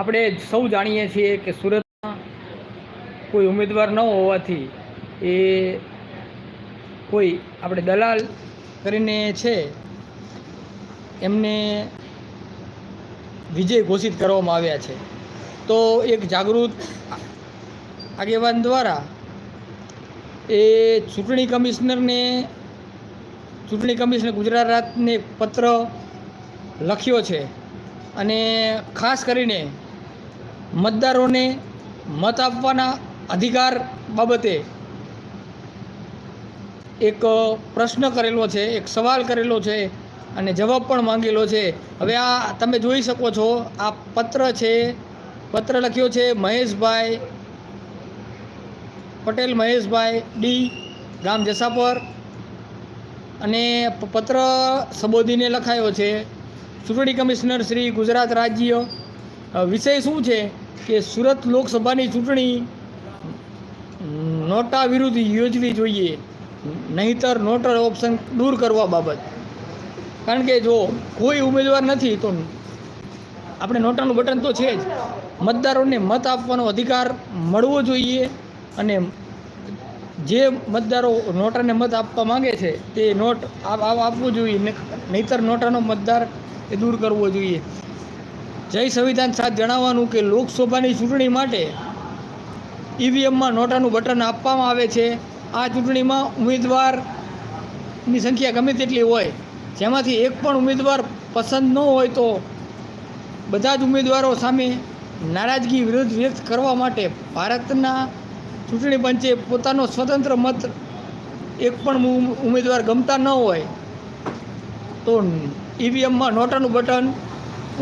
આપણે સૌ જાણીએ છીએ કે સુરતમાં કોઈ ઉમેદવાર ન હોવાથી એ કોઈ આપણે દલાલ કરીને છે, એમને વિજય ઘોષિત કરવામાં આવ્યા છે. તો એક જાગૃત આગેવાન દ્વારા એ ચૂંટણી કમિશનરને, ચૂંટણી કમિશનર ગુજરાતને પત્ર લખ્યો છે. અને ખાસ કરીને મતદારોને મત આપવાના અધિકાર બાબતે એક પ્રશ્ન કરેલો છે, એક સવાલ કરેલો છે અને જવાબ પણ માંગેલો છે. હવે આ તમે જોઈ શકો છો, આ પત્ર છે, પત્ર લખ્યો છે મહેશભાઈ પટેલ, મહેશભાઈ ડી ગામ જસાપર. અને પત્ર સંબોધીને લખાયો છે, ચૂંટણી કમિશનર શ્રી ગુજરાત રાજ્ય. વિષય શું છે? કે સુરત લોકસભાની ચૂંટણી નોટા વિરુદ્ધ યોજવી જોઈએ, નહીતર નોટર ઓપ્શન દૂર કરવા બાબત. કારણ કે જો કોઈ ઉમેદવાર નથી, તો આપણે નોટાનું બટન તો છે જ. મતદારોને મત આપવાનો અધિકાર મળવો જોઈએ અને જે મતદારો નોટાને મત આપવા માંગે છે, તે નોટ આપ- આપ- આપવું જોઈએ. નહીંતર નોટાનો મતદાર એ દૂર કરવો જોઈએ. જય સંવિધાન સાથ જણાવવાનું કે લોકસભાની ચૂંટણી માટે ઈવીએમમાં નોટાનું બટન આપવામાં આવે છે. આ ચૂંટણીમાં ઉમેદવારની સંખ્યા ગમે તેટલી હોય, જેમાંથી એક પણ ઉમેદવાર પસંદ ન હોય તો બધા જ ઉમેદવારો સામે નારાજગી વિરોધ વ્યક્ત કરવા માટે ભારતના ચૂંટણી પંચે પોતાનો સ્વતંત્ર મત એક પણ ઉમેદવાર ગમતા ન હોય તો ઈવીએમમાં નોટાનું બટન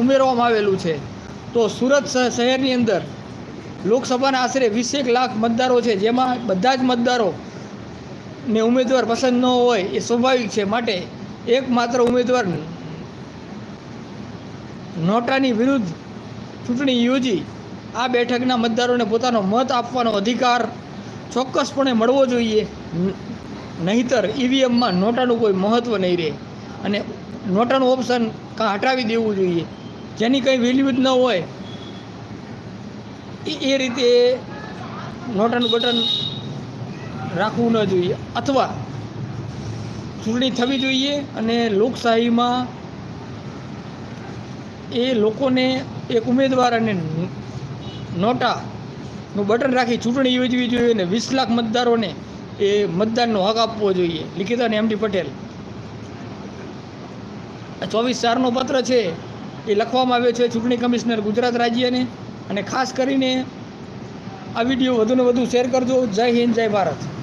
ઉમેરવામાં આવેલું છે. તો સુરત શહેરની અંદર લોકસભાના આશરે વીસેક લાખ મતદારો છે, જેમાં બધા જ મતદારો ને ઉમેદવાર પસંદ ન હોય એ સ્વાભાવિક છે. માટે એકમાત્ર ઉમેદવાર નોટાની વિરુદ્ધ ચૂંટણી યોજી આ બેઠકના મતદારોને પોતાનો મત આપવાનો અધિકાર ચોક્કસપણે મળવો જોઈએ. નહીંતર ઈવીએમમાં નોટાનું કોઈ મહત્ત્વ નહીં રહે. અને નોટાનું ઓપ્શન કાં હટાવી દેવું જોઈએ. જેની કંઈ વેલ્યુ ન હોય, એ રીતે નોટાનું બટન રાખવું ન જોઈએ. અથવા ચૂંટણી થવી જોઈએ અને લોકશાહીમાં એ લોકોને એક ઉમેદવાર અને નોટાનું બટન રાખી ચૂંટણી યોજવી જોઈએ અને વીસ લાખ મતદારોને એ મતદાનનો હક આપવો જોઈએ. લિખિતા અને એમડી પટેલ. ચોવીસ ચારનો પત્ર છે. એ લખવામાં આવ્યો છે ચૂંટણી કમિશનર ગુજરાત રાજ્યને. અને ખાસ કરીને આ વીડિયો વધુને વધુ શેર કરજો. જય હિન્દ, જય ભારત.